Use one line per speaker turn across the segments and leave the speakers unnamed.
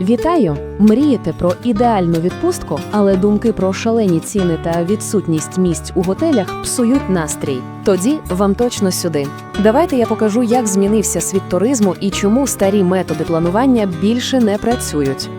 Вітаю! Мрієте про ідеальну відпустку, але думки про шалені ціни та відсутність місць у готелях псують настрій. Тоді вам точно сюди. Давайте я покажу, як змінився світ туризму і чому старі методи планування більше не працюють.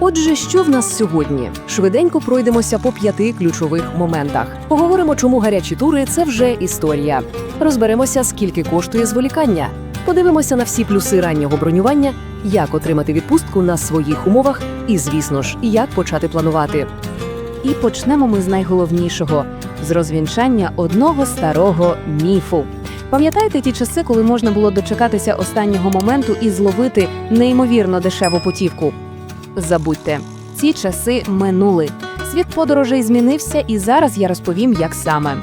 Отже, що в нас сьогодні? Швиденько пройдемося по п'яти ключових моментах. Поговоримо, чому гарячі тури це вже історія. Розберемося, скільки коштує зволікання. Подивимося на всі плюси раннього бронювання, як отримати відпустку на своїх умовах, і, звісно ж, як почати планувати. І почнемо ми з найголовнішого з розвінчання одного старого міфу. Пам'ятаєте ті часи, коли можна було дочекатися останнього моменту і зловити неймовірно дешеву путівку? Забудьте, ці часи минули. Світ подорожей змінився, і зараз я розповім, як саме.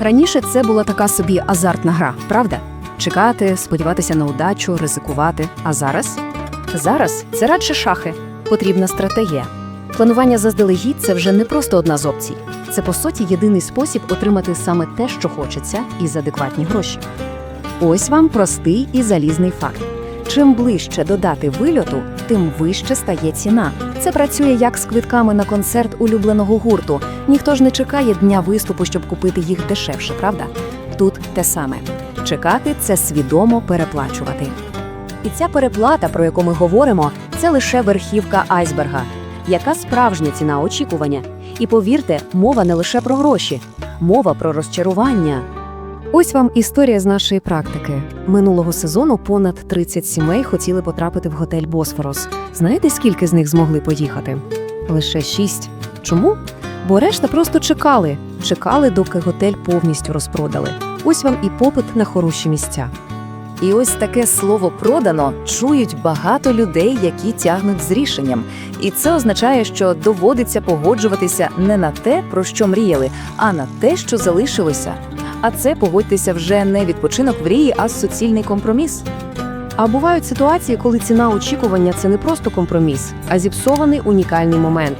Раніше це була така собі азартна гра, правда? Чекати, сподіватися на удачу, ризикувати. А зараз? Зараз це радше шахи. Потрібна стратегія. Планування заздалегідь це вже не просто одна з опцій. Це по суті єдиний спосіб отримати саме те, що хочеться, і за адекватні гроші. Ось вам простий і залізний факт. Чим ближче до дати вильоту, тим вище стає ціна. Це працює як з квитками на концерт улюбленого гурту. Ніхто ж не чекає дня виступу, щоб купити їх дешевше, правда? Тут те саме. Чекати це свідомо переплачувати. І ця переплата, про яку ми говоримо, це лише верхівка айсберга. Яка справжня ціна очікування? І повірте, мова не лише про гроші, мова про розчарування. Ось вам історія з нашої практики. Минулого сезону понад 30 сімей хотіли потрапити в готель Босфорос. Знаєте, скільки з них змогли поїхати? Лише шість. Чому? Бо решта просто чекали, чекали, доки готель повністю розпродали. Ось вам і попит на хороші місця.
І ось таке слово продано чують багато людей, які тягнуть з рішенням. І це означає, що доводиться погоджуватися не на те, про що мріяли, а на те, що залишилося. А це погодьтеся вже не відпочинок в рії, а суцільний компроміс.
А бувають ситуації, коли ціна очікування це не просто компроміс, а зіпсований унікальний момент.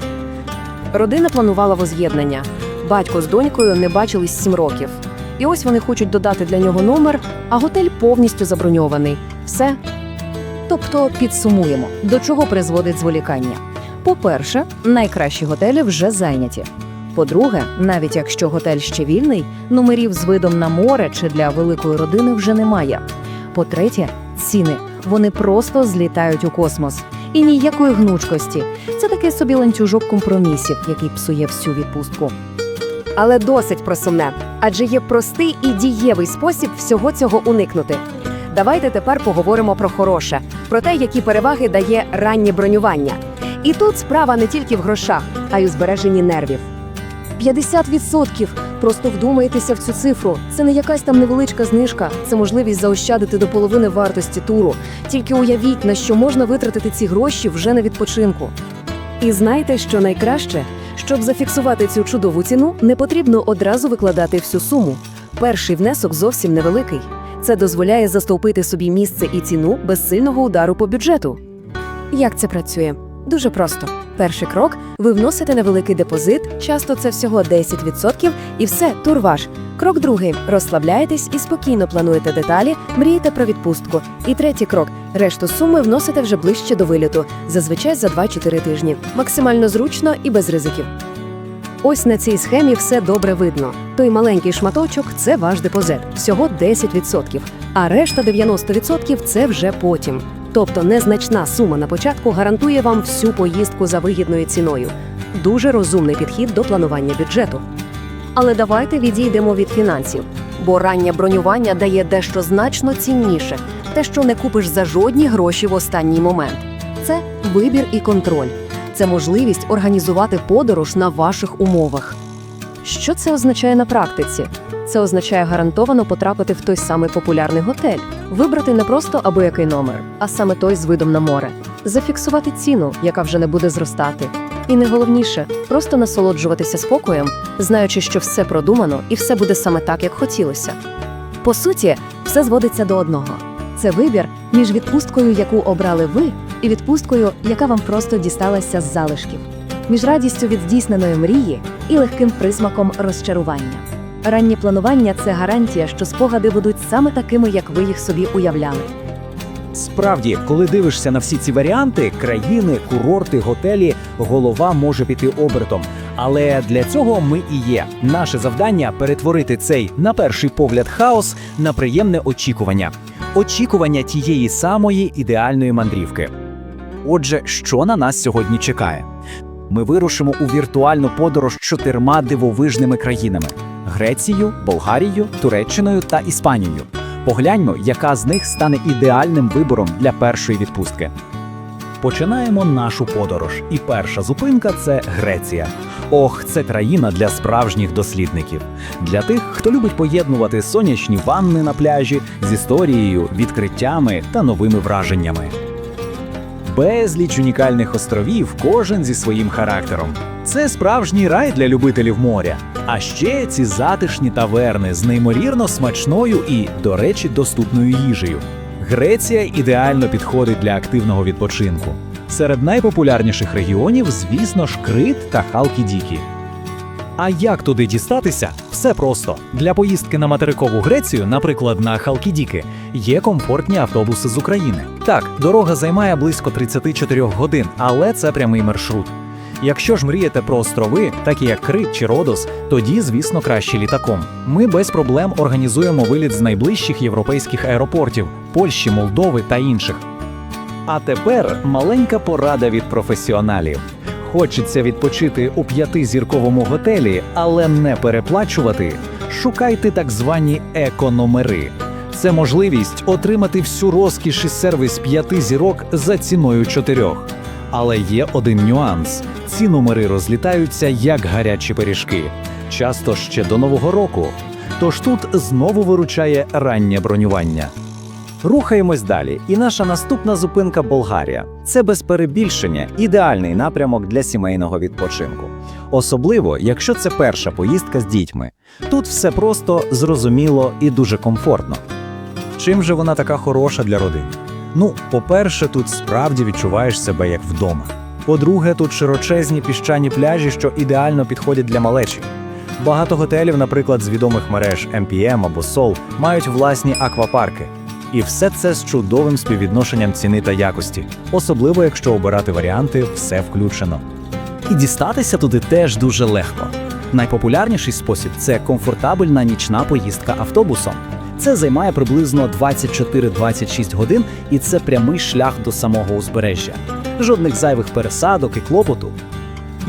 Родина планувала воз'єднання. Батько з донькою не бачились сім років. І ось вони хочуть додати для нього номер, а готель повністю заброньований. Все. Тобто підсумуємо, до чого призводить зволікання. По-перше, найкращі готелі вже зайняті. По-друге, навіть якщо готель ще вільний, номерів з видом на море чи для великої родини вже немає. По-третє, ціни вони просто злітають у космос. І ніякої гнучкості. Це такий собі ланцюжок компромісів, який псує всю відпустку. Але досить про сумне, адже є простий і дієвий спосіб всього цього уникнути. Давайте тепер поговоримо про хороше, про те, які переваги дає раннє бронювання. І тут справа не тільки в грошах, а й у збереженні нервів. 50%! Просто вдумайтеся в цю цифру. Це не якась там невеличка знижка, це можливість заощадити до половини вартості туру. Тільки уявіть, на що можна витратити ці гроші вже на відпочинку. І знаєте, що найкраще? Щоб зафіксувати цю чудову ціну, не потрібно одразу викладати всю суму. Перший внесок зовсім невеликий. Це дозволяє застовпити собі місце і ціну без сильного удару по бюджету. Як це працює? Дуже просто. Перший крок ви вносите невеликий депозит, часто це всього 10%, і все, тур ваш. Крок другий розслабляєтесь і спокійно плануєте деталі, мрієте про відпустку. І третій крок решту суми вносите вже ближче до виліту, зазвичай за 2-4 тижні. Максимально зручно і без ризиків. Ось на цій схемі все добре видно. Той маленький шматочок це ваш депозит, всього 10%, а решта 90% це вже потім. Тобто незначна сума на початку гарантує вам всю поїздку за вигідною ціною. Дуже розумний підхід до планування бюджету. Але давайте відійдемо від фінансів, бо раннє бронювання дає дещо значно цінніше, те, що не купиш за жодні гроші в останній момент. Це вибір і контроль. Це можливість організувати подорож на ваших умовах. Що це означає на практиці? Це означає гарантовано потрапити в той самий популярний готель, вибрати не просто або який номер, а саме той з видом на море, зафіксувати ціну, яка вже не буде зростати. І найголовніше просто насолоджуватися спокоєм, знаючи, що все продумано і все буде саме так, як хотілося. По суті, все зводиться до одного: це вибір між відпусткою, яку обрали ви, і відпусткою, яка вам просто дісталася з залишків, між радістю від здійсненої мрії і легким присмаком розчарування. Раннє планування це гарантія, що спогади будуть саме такими, як ви їх собі уявляли.
Справді, коли дивишся на всі ці варіанти, країни, курорти, готелі, голова може піти обертом. Але для цього ми і є. Наше завдання перетворити цей, на перший погляд, хаос на приємне очікування. Очікування тієї самої ідеальної мандрівки. Отже, що на нас сьогодні чекає? Ми вирушимо у віртуальну подорож чотирма дивовижними країнами: Грецією, Болгарією, Туреччиною та Іспанією. Погляньмо, яка з них стане ідеальним вибором для першої відпустки. Починаємо нашу подорож, і перша зупинка це Греція. Ох, це країна для справжніх дослідників, для тих, хто любить поєднувати сонячні ванни на пляжі з історією, відкриттями та новими враженнями. Безліч унікальних островів, кожен зі своїм характером. Це справжній рай для любителів моря. А ще ці затишні таверни з неймовірно смачною і, до речі, доступною їжею. Греція ідеально підходить для активного відпочинку. Серед найпопулярніших регіонів, звісно ж, Крит та Халкі-Дікі. А як туди дістатися? Все просто. Для поїздки на материкову Грецію, наприклад, на Халкідіки, є комфортні автобуси з України. Так, дорога займає близько 34 годин, але це прямий маршрут. Якщо ж мрієте про острови, такі як Крит чи Родос, тоді, звісно, краще літаком. Ми без проблем організуємо виліт з найближчих європейських аеропортів Польщі, Молдови та інших. А тепер маленька порада від професіоналів. Хочеться відпочити у п'ятизірковому готелі, але не переплачувати. Шукайте так звані економери. Це можливість отримати всю розкіш і сервіс п'яти зірок за ціною чотирьох. Але є один нюанс: ці номери розлітаються як гарячі пиріжки, часто ще до нового року. Тож тут знову виручає раннє бронювання. Рухаємось далі, і наша наступна зупинка Болгарія. Це без перебільшення ідеальний напрямок для сімейного відпочинку. Особливо, якщо це перша поїздка з дітьми. Тут все просто зрозуміло і дуже комфортно. Чим же вона така хороша для родин? Ну, по-перше, тут справді відчуваєш себе як вдома. По-друге, тут широчезні піщані пляжі, що ідеально підходять для малечі. Багато готелів, наприклад, з відомих мереж MPM або Sol, мають власні аквапарки. І все це з чудовим співвідношенням ціни та якості, особливо якщо обирати варіанти все включено. І дістатися туди теж дуже легко. Найпопулярніший спосіб це комфортабельна нічна поїздка автобусом. Це займає приблизно 24-26 годин, і це прямий шлях до самого узбережжя. Жодних зайвих пересадок і клопоту.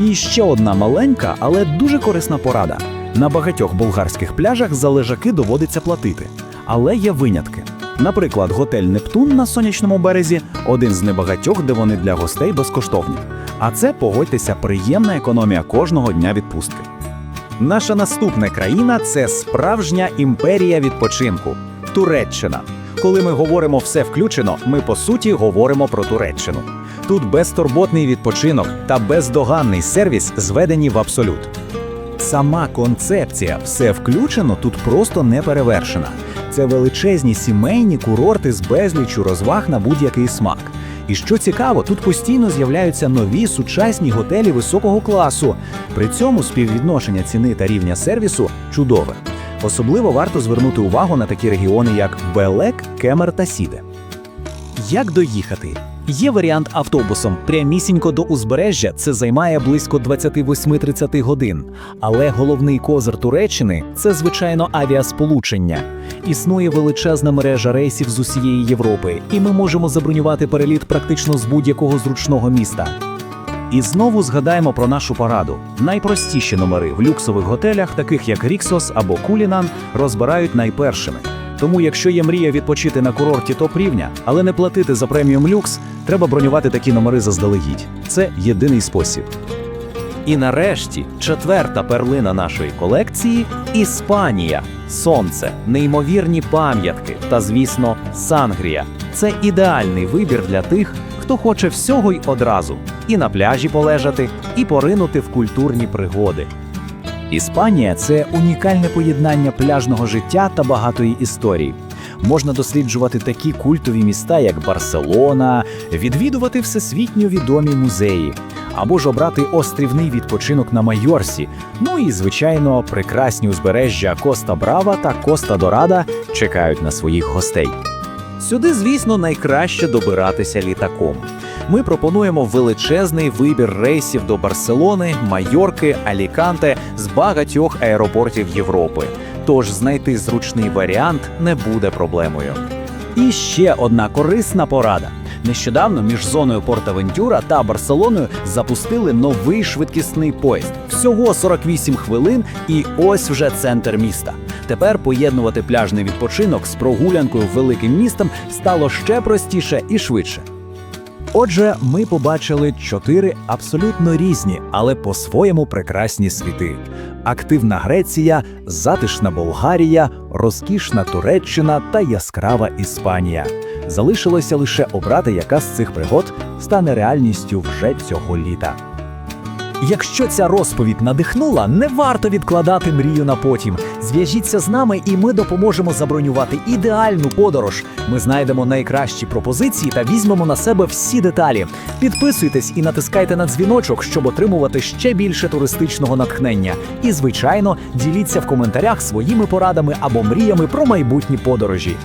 І ще одна маленька, але дуже корисна порада. На багатьох болгарських пляжах за лежаки доводиться платити, але є винятки. Наприклад, готель Нептун на сонячному березі один з небагатьох, де вони для гостей безкоштовні. А це погодьтеся, приємна економія кожного дня відпустки. Наша наступна країна це справжня імперія відпочинку Туреччина. Коли ми говоримо все включено, ми по суті говоримо про Туреччину. Тут безтурботний відпочинок та бездоганний сервіс зведені в абсолют. Сама концепція все включено тут просто не перевершена. Це величезні сімейні курорти з безліччю розваг на будь-який смак. І що цікаво, тут постійно з'являються нові сучасні готелі високого класу. При цьому співвідношення ціни та рівня сервісу чудове. Особливо варто звернути увагу на такі регіони, як Белек, Кемер та Сіде. Як доїхати? Є варіант автобусом прямісінько до узбережжя. Це займає близько 28-30 годин. Але головний козир Туреччини це звичайно авіасполучення. Існує величезна мережа рейсів з усієї Європи, і ми можемо забронювати переліт практично з будь-якого зручного міста. І знову згадаємо про нашу параду. Найпростіші номери в люксових готелях, таких як Ріксос або Кулінан, розбирають найпершими. Тому, якщо є мрія відпочити на курорті топ рівня, але не платити за преміум люкс, треба бронювати такі номери заздалегідь. Це єдиний спосіб. І нарешті четверта перлина нашої колекції Іспанія. Сонце, неймовірні пам'ятки та, звісно, Сангрія. Це ідеальний вибір для тих, хто хоче всього й одразу і на пляжі полежати, і поринути в культурні пригоди. Іспанія це унікальне поєднання пляжного життя та багатої історії. Можна досліджувати такі культові міста, як Барселона, відвідувати всесвітньо відомі музеї, або ж обрати острівний відпочинок на Майорсі. Ну і, звичайно, прекрасні узбережжя Коста Брава та Коста Дорада чекають на своїх гостей. Сюди, звісно, найкраще добиратися літаком. Ми пропонуємо величезний вибір рейсів до Барселони, Майорки, Аліканте з багатьох аеропортів Європи. Тож знайти зручний варіант не буде проблемою. І ще одна корисна порада. Нещодавно між зоною Порт-Авентюра та Барселоною запустили новий швидкісний поїзд. Всього 48 хвилин, і ось вже центр міста. Тепер поєднувати пляжний відпочинок з прогулянкою великим містом стало ще простіше і швидше. Отже, ми побачили чотири абсолютно різні, але по-своєму прекрасні світи: активна Греція, затишна Болгарія, розкішна Туреччина та яскрава Іспанія. Залишилося лише обрати, яка з цих пригод стане реальністю вже цього літа. Якщо ця розповідь надихнула, не варто відкладати мрію на потім. Зв'яжіться з нами, і ми допоможемо забронювати ідеальну подорож. Ми знайдемо найкращі пропозиції та візьмемо на себе всі деталі. Підписуйтесь і натискайте на дзвіночок, щоб отримувати ще більше туристичного натхнення. І, звичайно, діліться в коментарях своїми порадами або мріями про майбутні подорожі.